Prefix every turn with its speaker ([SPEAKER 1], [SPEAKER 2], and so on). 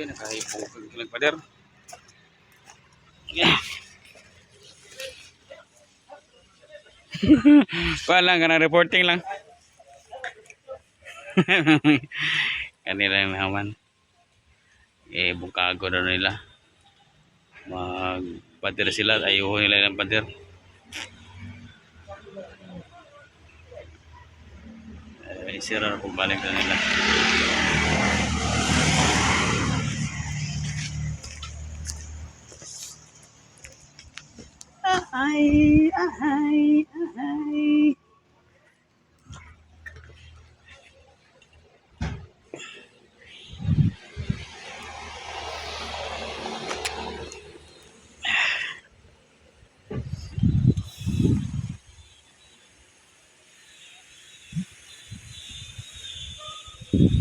[SPEAKER 1] Okay, nakahipong kag pader. Yeah. Kuha lang, kanang reporting lang. Kanila yung haman. Eh, bungkago na nila. Magpader sila, ayuho nila ng pader. Eh, sira na kung balik na nila. ay, ay, ay. Thank you.